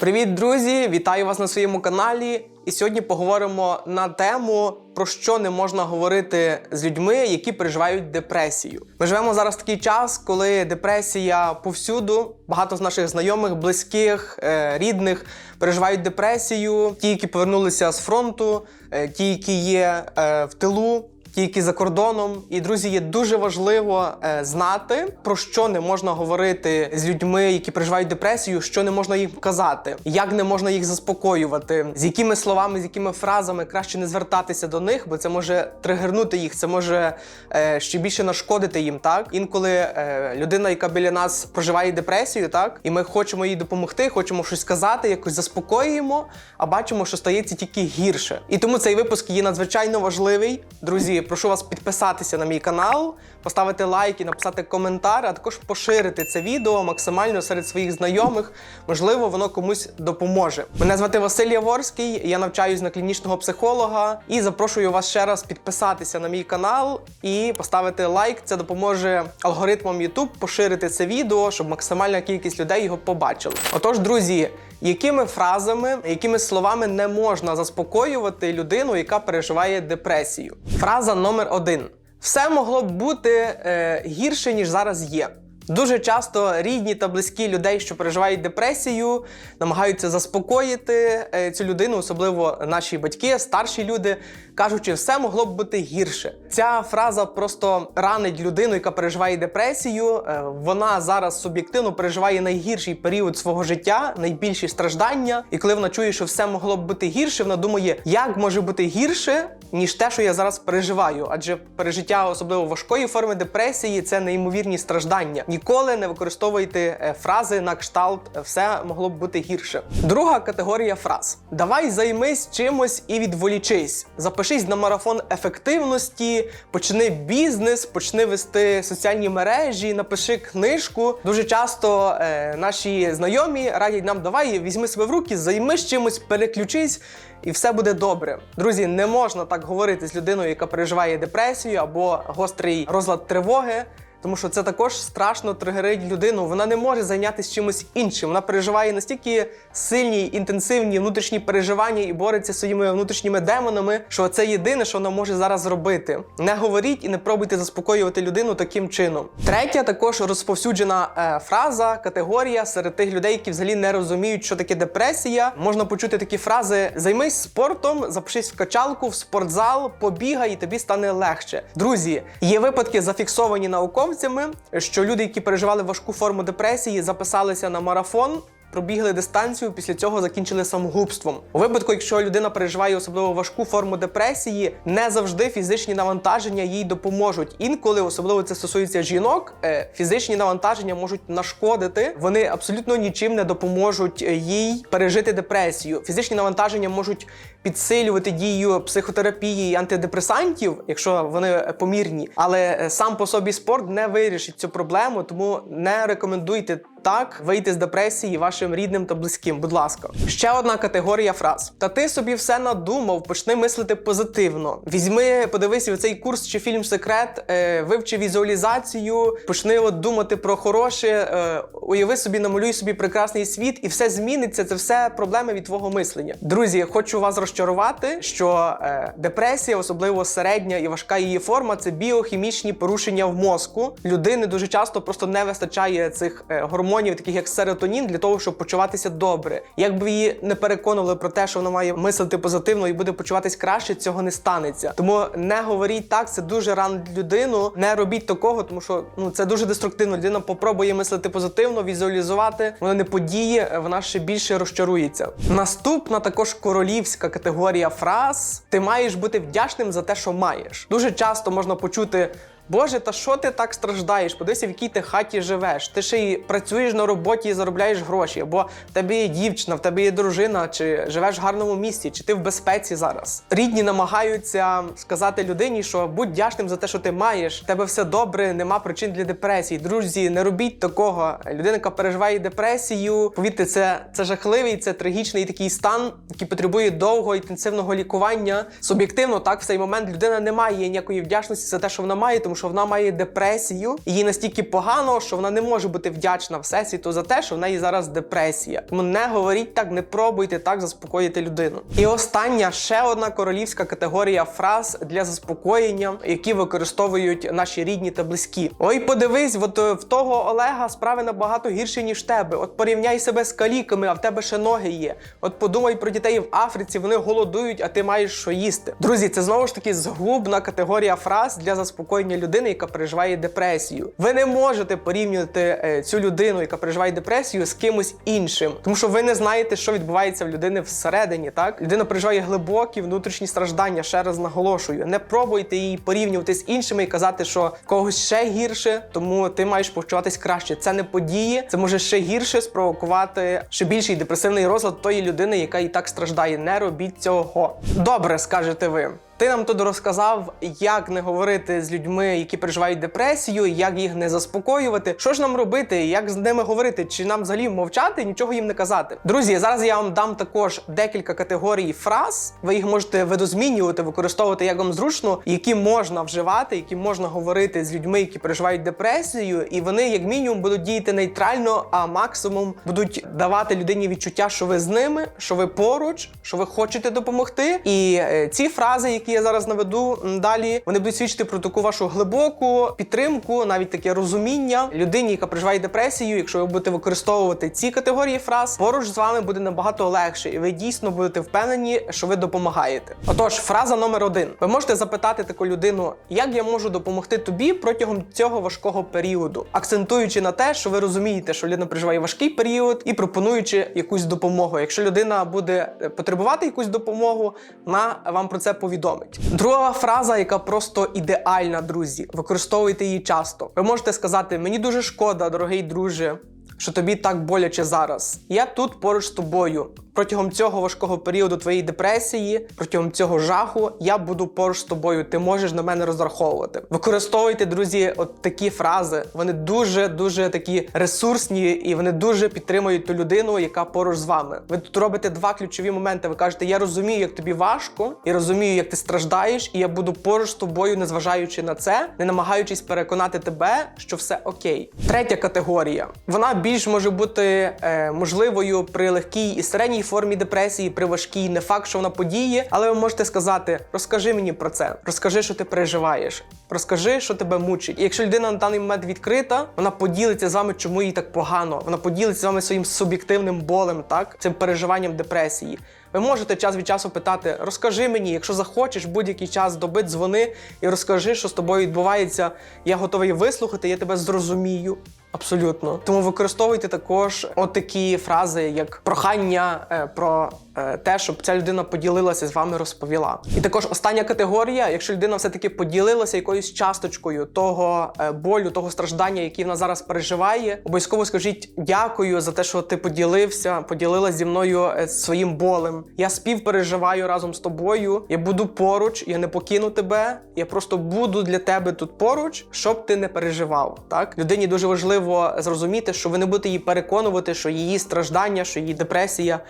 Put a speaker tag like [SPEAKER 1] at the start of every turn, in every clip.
[SPEAKER 1] Привіт, друзі! Вітаю вас на своєму каналі. І сьогодні поговоримо на тему, про що не можна говорити з людьми, які переживають депресію. Ми живемо зараз в такий час, коли депресія повсюду. Багато з наших знайомих, близьких, е, рідних переживають депресію. Ті, які повернулися з фронту, е, ті, які є е, в тилу. Які за кордоном, і друзі, є дуже важливо е, знати, про що не можна говорити з людьми, які переживають депресію, що не можна їм казати, як не можна їх заспокоювати, з якими словами, з якими фразами краще не звертатися до них, бо це може тригернути їх, це може е, ще більше нашкодити їм. Так інколи е, людина, яка біля нас проживає депресію, так і ми хочемо їй допомогти, хочемо щось сказати, якось заспокоюємо, а бачимо, що стається тільки гірше. І тому цей випуск є надзвичайно важливий. Друзі, прошу вас підписатися на мій канал, поставити лайк і написати коментар, а також поширити це відео максимально серед своїх знайомих. Можливо, воно комусь допоможе. Мене звати Василь Яворський, я навчаюсь на клінічного психолога і запрошую вас ще раз підписатися на мій канал і поставити лайк. Це допоможе алгоритмам YouTube поширити це відео, щоб максимальна кількість людей його побачили. Отож, друзі. Якими фразами, якими словами не можна заспокоювати людину, яка переживає депресію? Фраза номер один: все могло б бути е, гірше, ніж зараз є. Дуже часто рідні та близькі людей, що переживають депресію, намагаються заспокоїти е, цю людину, особливо наші батьки, старші люди, кажучи, все могло б бути гірше. Ця фраза просто ранить людину, яка переживає депресію. Е, Вона зараз суб'єктивно переживає найгірший період свого життя, найбільші страждання. І коли вона чує, що все могло б бути гірше, вона думає, як може бути гірше, ніж те, що я зараз переживаю. Адже пережиття особливо важкої форми депресії це неймовірні страждання. Ніколи не використовуйте е, фрази на кшталт все могло б бути гірше. Друга категорія фраз: давай займись чимось і відволічись. Запишись на марафон ефективності, почни бізнес, почни вести соціальні мережі, напиши книжку. Дуже часто е, наші знайомі радять нам, давай візьми себе в руки, займись чимось, переключись. І все буде добре. Друзі, не можна так говорити з людиною, яка переживає депресію або гострий розлад тривоги. Тому що це також страшно тригерить людину. Вона не може зайнятися чимось іншим. Вона переживає настільки сильні, інтенсивні внутрішні переживання і бореться зі своїми внутрішніми демонами, що це єдине, що вона може зараз зробити. Не говоріть і не пробуйте заспокоювати людину таким чином. Третя також розповсюджена е, фраза, категорія серед тих людей, які взагалі не розуміють, що таке депресія. Можна почути такі фрази: займись спортом, запишись в качалку, в спортзал, побігай, і тобі стане легше. Друзі, є випадки зафіксовані науковцями, що люди, які переживали важку форму депресії, записалися на марафон. Пробігли дистанцію, після цього закінчили самогубством. У випадку, якщо людина переживає особливо важку форму депресії, не завжди фізичні навантаження їй допоможуть. Інколи, особливо це стосується жінок, е, фізичні навантаження можуть нашкодити. Вони абсолютно нічим не допоможуть е, їй пережити депресію. Фізичні навантаження можуть підсилювати дію психотерапії і антидепресантів, якщо вони помірні. Але е, сам по собі спорт не вирішить цю проблему, тому не рекомендуйте так вийти з депресії вашим рідним та близьким. Будь ласка, ще одна категорія фраз: та ти собі все надумав, почни мислити позитивно. Візьми, подивися цей курс чи фільм Секрет, е, вивчи візуалізацію, почни от думати про хороше, е, уяви собі, намалюй собі прекрасний світ, і все зміниться. Це все проблеми від твого мислення. Друзі, хочу вас розчарувати, що е, депресія, особливо середня і важка її форма, це біохімічні порушення в мозку. Людини дуже часто просто не вистачає цих е, гормонів, таких як серотонін, для того, щоб почуватися добре. Якби її не переконували про те, що вона має мислити позитивно і буде почуватись краще, цього не станеться. Тому не говоріть так, це дуже ранить людину. Не робіть такого, тому що ну це дуже деструктивно. Людина попробує мислити позитивно, візуалізувати, вона не подіє, вона ще більше розчарується. Наступна також королівська категорія фраз: ти маєш бути вдячним за те, що маєш. Дуже часто можна почути. Боже, та що ти так страждаєш? Подивися, в якій ти хаті живеш. Ти ще й працюєш на роботі і заробляєш гроші, або в тебе є дівчина, в тебе є дружина, чи живеш в гарному місці, чи ти в безпеці зараз. Рідні намагаються сказати людині, що будь вдячним за те, що ти маєш. В тебе все добре, нема причин для депресії. Друзі, не робіть такого. Людина, яка переживає депресію, повірте, це, це жахливий, це трагічний такий стан, який потребує довгого інтенсивного лікування. Суб'єктивно, так в цей момент людина не має ніякої вдячності за те, що вона має, тому що вона має депресію, і їй настільки погано, що вона не може бути вдячна всесвіту за те, що в неї зараз депресія. Тому не говоріть так, не пробуйте так заспокоїти людину. І остання ще одна королівська категорія фраз для заспокоєння, які використовують наші рідні та близькі. Ой, подивись, от е, в того Олега справи набагато гірші, ніж тебе. От порівняй себе з каліками, а в тебе ще ноги є. От подумай про дітей в Африці, вони голодують, а ти маєш що їсти. Друзі, це знову ж таки згубна категорія фраз для заспокоєння людини, яка переживає депресію. Ви не можете порівнювати е, цю людину, яка переживає депресію, з кимось іншим, тому що ви не знаєте, що відбувається в людини всередині. Так людина переживає глибокі внутрішні страждання. Ще раз наголошую, не пробуйте її порівнювати з іншими і казати, що когось ще гірше, тому ти маєш почуватись краще. Це не події, це може ще гірше спровокувати ще більший депресивний розлад тої людини, яка і так страждає. Не робіть цього. Добре, скажете ви. Ти нам тут розказав, як не говорити з людьми, які переживають депресію, як їх не заспокоювати. Що ж нам робити, як з ними говорити, чи нам взагалі мовчати, нічого їм не казати. Друзі, зараз я вам дам також декілька категорій фраз. Ви їх можете видозмінювати, використовувати як вам зручно, які можна вживати, які можна говорити з людьми, які переживають депресію, і вони, як мінімум, будуть діяти нейтрально, а максимум будуть давати людині відчуття, що ви з ними, що ви поруч, що ви хочете допомогти. І е, ці фрази, які я зараз наведу далі, вони будуть свідчити про таку вашу глибоку підтримку, навіть таке розуміння людині, яка переживає депресію. Якщо ви будете використовувати ці категорії фраз, поруч з вами буде набагато легше, і ви дійсно будете впевнені, що ви допомагаєте. Отож, фраза номер один: ви можете запитати таку людину, як я можу допомогти тобі протягом цього важкого періоду, акцентуючи на те, що ви розумієте, що людина переживає важкий період, і пропонуючи якусь допомогу. Якщо людина буде е, потребувати якусь допомогу, вона вам про це повідомить. Друга фраза, яка просто ідеальна, друзі. Використовуйте її часто. Ви можете сказати: мені дуже шкода, дорогий друже. Що тобі так боляче зараз. Я тут поруч з тобою. Протягом цього важкого періоду твоєї депресії, протягом цього жаху, я буду поруч з тобою. Ти можеш на мене розраховувати. Використовуйте, друзі, от такі фрази. Вони дуже дуже такі ресурсні і вони дуже підтримують ту людину, яка поруч з вами. Ви тут робите два ключові моменти. Ви кажете, я розумію, як тобі важко, і розумію, як ти страждаєш, і я буду поруч з тобою, незважаючи на це, не намагаючись переконати тебе, що все окей. Третя категорія. Вона більш може бути е, можливою при легкій і середній формі депресії, при важкій, не факт, що вона подіє, але ви можете сказати: розкажи мені про це, розкажи, що ти переживаєш, розкажи, що тебе мучить. І якщо людина на даний момент відкрита, вона поділиться з вами, чому їй так погано. Вона поділиться з вами своїм суб'єктивним болем, так цим переживанням депресії. Ви можете час від часу питати: розкажи мені, якщо захочеш будь-який час доби, дзвони і розкажи, що з тобою відбувається. Я готовий вислухати, я тебе зрозумію. Абсолютно. Тому використовуйте також отакі фрази, як прохання е, про е, те, щоб ця людина поділилася з вами, розповіла. І також остання категорія, якщо людина все-таки поділилася якоюсь часточкою того е, болю, того страждання, який вона зараз переживає, обов'язково скажіть дякую за те, що ти поділився, поділилася зі мною своїм болем. Я співпереживаю разом з тобою. Я буду поруч, я не покину тебе. Я просто буду для тебе тут поруч, щоб ти не переживав. Так людині дуже важливо зрозуміти, що ви не будете її переконувати, що її страждання, що її депресія.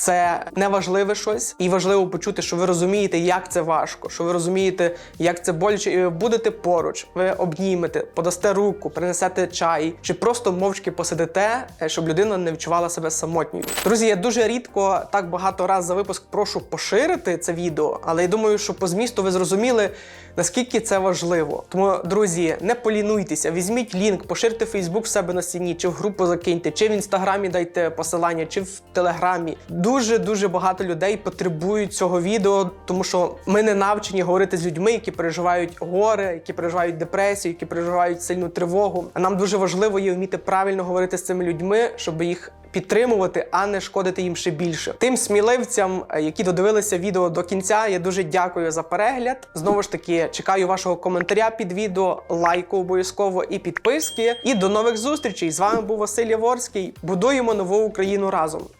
[SPEAKER 1] Це не важливе щось, і важливо почути, що ви розумієте, як це важко, що ви розумієте, як це боляче, і ви будете поруч, ви обнімете, подасте руку, принесете чай, чи просто мовчки посидите, е, щоб людина не відчувала себе самотньою. Друзі, я дуже рідко так багато раз за випуск прошу поширити це відео, але я думаю, що по змісту ви зрозуміли, наскільки це важливо. Тому, друзі, не полінуйтеся, візьміть лінк, поширте Фейсбук в себе на стіні, чи в групу закиньте, чи в інстаграмі дайте посилання, чи в телеграмі. Дуже дуже багато людей потребують цього відео, тому що ми не навчені говорити з людьми, які переживають горе, які переживають депресію, які переживають сильну тривогу. А нам дуже важливо є вміти правильно говорити з цими людьми, щоб їх підтримувати, а не шкодити їм ще більше. Тим сміливцям, е, які додивилися відео до кінця, я дуже дякую за перегляд. Знову ж таки, чекаю вашого коментаря під відео, лайку обов'язково і підписки. І до нових зустрічей! З вами був Василь Яворський. Будуємо нову Україну разом.